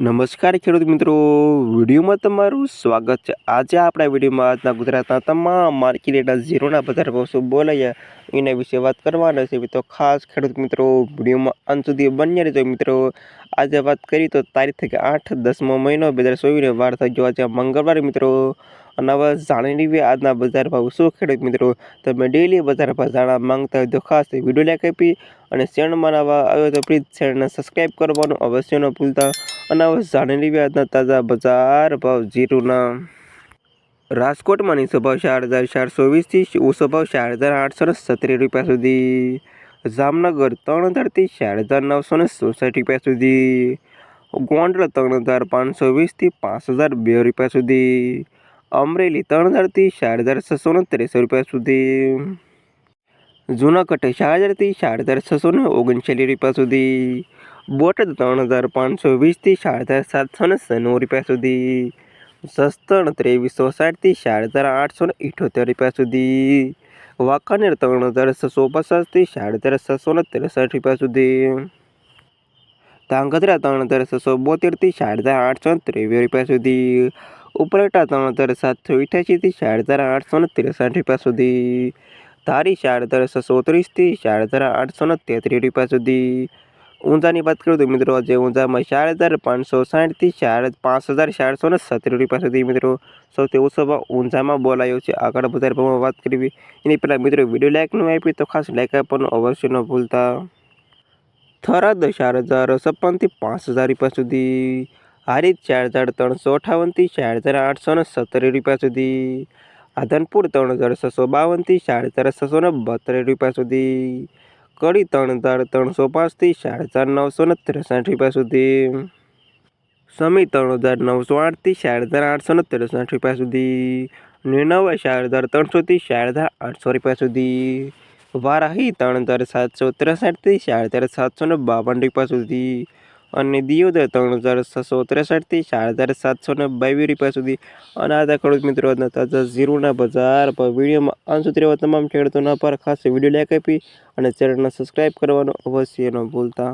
નમસ્કાર ખેડૂત મિત્રો, વિડીયોમાં તમારું સ્વાગત છે. આજે આપણા વિડીયોમાં આજના ગુજરાતના તમામ માર્કેટના ઝીરોના બજાર ભાવ શું બોલાયા એના વિશે વાત કરવાના છે. તો ખાસ ખેડૂત મિત્રો, વિડીયોમાં અંત સુધી બન્યા રહેજો. મિત્રો, આજે વાત કરી તો તારીખ થઈ આઠ, દસમો મહિનો, બે હજાર ચોવીસને વાર થઈ ગયો આજે મંગળવાર. મિત્રો અને હવે જાણી લઈએ આજના બજાર ભાવ શું ખેડૂત મિત્રો? તમે ડેલી બજાર ભાવ જાણવા માંગતા હોય તો ખાસ વીડિયો લાઈક આપી અને ચેનલમાં માનવા આવ્યો તો પ્લીઝ શેરને સબસ્ક્રાઈબ કરવાનું અવશ્ય ન ભૂલતા. અને હવે જાણેલી વ્યાજના તાજા બજાર ભાવ જીરુના. રાજકોટમાં નીચો ભાવ ચાર હજાર ચારસો વીસથી ઊંચો ભાવ ચાર હજાર આઠસો ને સત્તરી રૂપિયા સુધી. જામનગર ત્રણ હજારથી ચાર હજાર નવસો ને ચોસઠ રૂપિયા સુધી. ગોંડલ ત્રણ હજાર પાંચસો વીસથી પાંચ હજાર બે રૂપિયા સુધી. અમરેલી ત્રણ હજારથી ચાર હજાર છસો ને ત્રેસો રૂપિયા સુધી. જૂનાગઢ ચાર હજારથી ચાર હજાર છસો ને ઓગણચાલીસ રૂપિયા સુધી. બોટાદ ત્રણ હજાર પાંચસો વીસથી ચાર હજાર સાતસો ને સન્નું રૂપિયા સુધી. સસ્તણ ત્રેવીસો સાઠથી ચાર હજાર આઠસો ને ઇઠોતેર રૂપિયા સુધી. વાંકાનેર ત્રણ હજાર છસો પચાસથી ચાર હજાર છસો ને ત્રેસઠ રૂપિયા સુધી. ધાંગધ્રા ત્રણ હજાર છસો બોતેરથી ચાર હજાર આઠસો ને ત્રેવીસ રૂપિયા સુધી. ઉપરેટા ત્રણ હજાર સાતસો અઠ્યાસીથી ચાર હજાર આઠસો ને ત્રેસઠ રૂપિયા સુધી. ધારી ચાર હજાર છસો ત્રીસથી ચાર હજાર આઠસો ને તેત્રીસ રૂપિયા સુધી. ઊંઝાની વાત કરું તો મિત્રો, જે ઊંઝામાં ચાર હજાર પાંચસો સાઠથી ચાર પાંચ હજાર ચારસો ને સત્તર રૂપિયા સુધી મિત્રો, સૌથી ઓછો ભાવ ઊંઝામાં બોલાયો છે. આગળ વધારે ભાવમાં વાત કરવી, એની પહેલાં મિત્રો વીડિયો લાઇકનું આપી તો ખાસ લાઇક આપવાનું અવશ્ય ન ભૂલતા. થરાદ ચાર હજાર છપ્પનથી પાંચ હજાર રૂપિયા સુધી હારીજ ચાર હજાર ત્રણસો અઠાવનથી ચાર હજાર આઠસો ને સત્તર રૂપિયા સુધી, આધનપુર ત્રણ હજાર છસો બાવનથી ચાર હજાર છસો ને રૂપિયા સુધી કડી ત્રણ હજાર ત્રણસો પાંચથી ચાર નવસો ને ત્રેસાઠ રૂપિયા સુધી. સમી ત્રણ હજાર નવસો આઠથી સાડા હજાર આઠસો ને ત્રેસાઠ રૂપિયા સુધી. નિર્ણવા ચાર હજાર ત્રણસોથી ચાર હજાર આઠસો રૂપિયા સુધી. વારાહી ત્રણ હજાર સાતસો ત્રેસાઠથી ચાર હજાર સાતસો ને બાવન રૂપિયા સુધી. અને દિયોદર ત્રણ હજાર છસો ત્રેસઠથી ચાર હજાર સાતસો ને બાવીસ રૂપિયા સુધી. અને આ ખેડૂત મિત્રો તાજા ઝીરોના બજાર પર વિડીયોમાં અંત સુધી રહેવા તમામ ખેડૂતોના પર ખાસ વીડિયો લાઈક આપી અને ચેનલને સબસ્ક્રાઈબ કરવાનું અવશ્ય ન ભૂલતા.